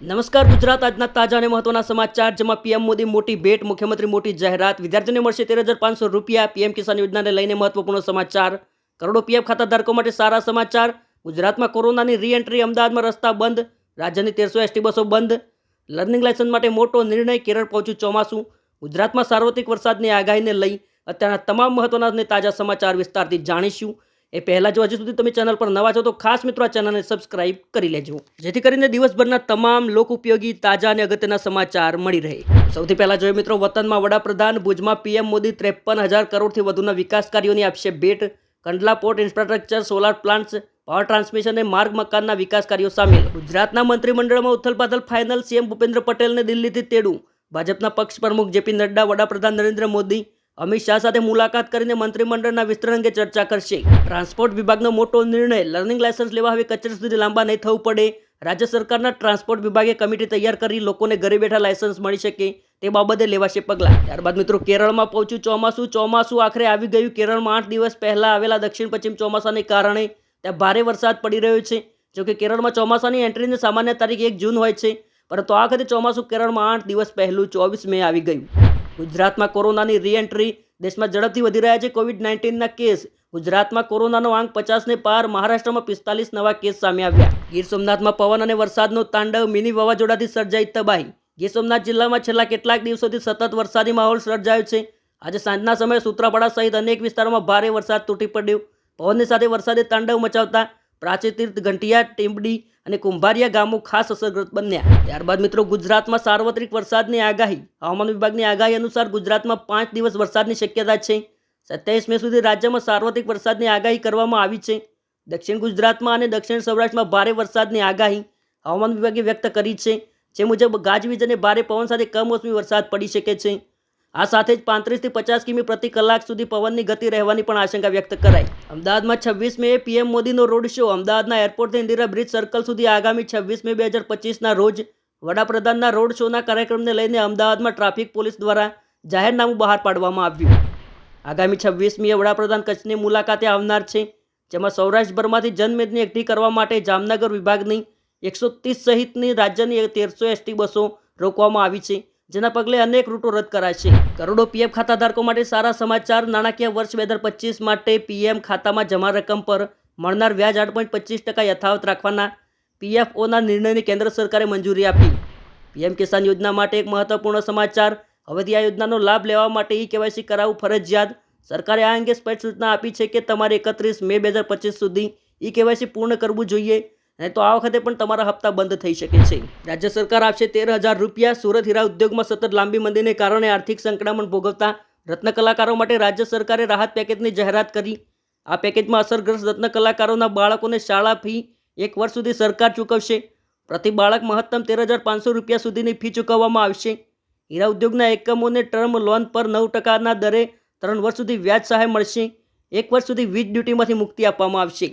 નમસ્કાર ગુજરાત આજના તાજા અને મહત્વના સમાચાર, જેમાં પીએમ મોદી મોટી ભેટ, મુખ્યમંત્રી મોટી જાહેરાત, વિદ્યાર્થીઓને મળશે તેર હજાર પાંચસો રૂપિયા, પીએમ કિસાન યોજનાને લઈને મહત્વપૂર્ણ સમાચાર. કરોડો પીએફ ખાતાધારકો માટે સારા સમાચાર. ગુજરાતમાં કોરોનાની રી એન્ટ્રી અમદાવાદમાં રસ્તા બંધ, રાજ્યની તેરસો એસટી બસો બંધ. લર્નિંગ લાયસન્સ માટે મોટો નિર્ણય કેરળ પહોંચ્યું ચોમાસું. ગુજરાતમાં સાર્વત્રિક વરસાદની આગાહીને લઈ અત્યારના તમામ મહત્વના અને તાજા સમાચાર વિસ્તારથી જાણીશું. એ પહેલાં જો હજી સુધી તમે ચેનલ પર નવા છો તો ખાસ મિત્રો આ ચેનલને સબસ્ક્રાઇબ કરી લેજો. જેથી કરીને દિવસભરના તમામ લોક ઉપયોગી તાજા અને અગત્યના સમાચાર મળી રહે. સૌથી પહેલાં જોઈએ મિત્રો, વતનમાં વડાપ્રધાન ભુજમાં પીએમ મોદી ત્રેપન હજાર કરોડથી વધુના વિકાસ કાર્યોની આપશે ભેટ. Kandla port infrastructure, solar plants, power transmission અને માર્ગ મકાનના વિકાસ કાર્યો સામેલ. ગુજરાતના મંત્રીમંડળમાં ઉથલપાથલ ફાઇનલ, સીએમ ભૂપેન્દ્ર પટેલને દિલ્હીથી તેડું. ભાજપના પક્ષ પ્રમુખ જેપી નડ્ડા, વડાપ્રધાન નરેન્દ્ર મોદી અમિત શાહ સાથે મુલાકાત કરીને મંત્રીમંડળના વિસ્તરણ અંગે ચર્ચા કરશે. ટ્રાન્સપોર્ટ વિભાગનો મોટો નિર્ણય લર્નિંગ લાયસન્સ લેવા હવે કચેરી સુધી લાંબા નહીં થવું પડે. રાજ્ય સરકારના ટ્રાન્સપોર્ટ વિભાગે કમિટી તૈયાર કરી લોકોને ઘરે બેઠા લાયસન્સ મળી શકે તે બાબતે લેવાશે પગલાં. ત્યારબાદ મિત્રો કેરળમાં પહોંચ્યું ચોમાસું. ચોમાસું આખરે આવી ગયું. કેરળમાં આઠ દિવસ પહેલાં આવેલા દક્ષિણ પશ્ચિમ ચોમાસાને કારણે ત્યાં ભારે વરસાદ પડી રહ્યો છે. જોકે કેરળમાં ચોમાસાની એન્ટ્રીની સામાન્ય તારીખ એક જૂન હોય છે. પરંતુ આ વખતે ચોમાસું કેરળમાં આઠ દિવસ પહેલું ચોવીસ મે આવી ગયું. ગુજરાતમાં કોરોનાની રીએન્ટ્રી દેશમાં ઝડપથી વધી રહ્યા છે કોવિડ નાઇન્ટીનના કેસ. ગુજરાતમાં કોરોનાનો આંક પચાસને પાર, મહારાષ્ટ્રમાં પિસ્તાલીસ નવા કેસ સામે આવ્યા. ગીર સોમનાથમાં પવન અને વરસાદનો તાંડવ, મિની વાવાઝોડાથી સર્જાઈ તબાહી. ગીર સોમનાથ જિલ્લામાં છેલ્લા કેટલાક દિવસોથી સતત વરસાદી માહોલ સર્જાયો છે. આજે સાંજના સમયે સૂત્રાપાડા સહિત અનેક વિસ્તારોમાં ભારે વરસાદ તૂટી પડ્યો. પવનની સાથે વરસાદે તાંડવ મચાવતા પ્રાચી તીર્થ ઘંટિયા ટીમડી અને કુંભારિયા ગામો ખાસ અસરગ્રસ્ત બન્યા. ત્યારબાદ મિત્રો, ગુજરાતમાં સાર્વત્રિક વરસાદની આગાહી. હવામાન વિભાગની આગાહી અનુસાર ગુજરાતમાં પાંચ દિવસ વરસાદની શક્યતા છે. સત્યાવીસ મે સુધી રાજ્યમાં સાર્વત્રિક વરસાદની આગાહી કરવામાં આવી છે. દક્ષિણ ગુજરાતમાં અને દક્ષિણ સૌરાષ્ટ્રમાં ભારે વરસાદની આગાહી હવામાન વિભાગે વ્યક્ત કરી છે. જે મુજબ ગાજવીજ અને ભારે પવન સાથે કમોસમી વરસાદ પડી શકે છે. આ સાથે જ પાંત્રીસથી પચાસ કિમી પ્રતિ કલાક સુધી પવનની ગતિ રહેવાની પણ આશંકા વ્યક્ત કરાઈ. અમદાવાદમાં છવ્વીસ મે પીએમ મોદીનો રોડ શો, અમદાવાદના એરપોર્ટથી ઇન્દિરા બ્રિજ સર્કલ સુધી આગામી છવ્વીસ મે બે હજાર પચીસના રોજ વડાપ્રધાનના રોડ શોના કાર્યક્રમને લઈને અમદાવાદમાં ટ્રાફિક પોલીસ દ્વારા જાહેરનામું બહાર પાડવામાં આવ્યું. આગામી છવ્વીસમીએ વડાપ્રધાન કચ્છની મુલાકાતે આવનાર છે, જેમાં સૌરાષ્ટ્રભરમાંથી જનમેદની એકઠી કરવા માટે જામનગર વિભાગની એકસો સહિતની રાજ્યની તેરસો એસટી બસો રોકવામાં આવી છે. જેના પગલે અનેક રૂટો રદ કરાશે કરોડો પીએફ ખાતાધારકો માટે સારા સમાચાર, નાણાકીય વર્ષ બે હજાર પચીસ માટે પીએમ ખાતામાં જમા રકમ પર મળનાર વ્યાજ આઠ પોઈન્ટ પચીસ ટકા યથાવત રાખવાના પીએફઓના નિર્ણયને કેન્દ્ર સરકારે મંજૂરી આપી. પીએમ કિસાન યોજના માટે એક મહત્વપૂર્ણ સમાચાર. હવેથી આ યોજનાનો લાભ લેવા માટે ઈ કેવાયસી કરાવવું ફરજિયાત. સરકારે આ અંગે સ્પષ્ટ સૂચના આપી છે કે તમારે એકત્રીસ મે બે હજાર પચીસ સુધી ઈ કેવાયસી પૂર્ણ કરવું જોઈએ. અને તો આ વખતે પણ તમારા હપ્તા બંધ થઈ શકે છે. રાજ્ય સરકાર આપશે તેર હજાર રૂપિયા સુરત હીરા ઉદ્યોગમાં સતત લાંબી મંદીને કારણે આર્થિક સંકળામણ ભોગવતા રત્ન કલાકારો માટે રાજ્ય સરકારે રાહત પેકેજની જાહેરાત કરી. આ પેકેજમાં અસરગ્રસ્ત રત્ન કલાકારોના બાળકોને શાળા ફી એક વર્ષ સુધી સરકાર ચૂકવશે. પ્રતિ બાળક મહત્તમ તેર હજાર પાંચસો રૂપિયા સુધીની ફી ચૂકવવામાં આવશે. હીરા ઉદ્યોગના એકમોને ટર્મ લોન પર નવ ટકાના દરે ત્રણ વર્ષ સુધી વ્યાજ સહાય મળશે. એક વર્ષ સુધી વીજ ડ્યુટીમાંથી મુક્તિ આપવામાં આવશે.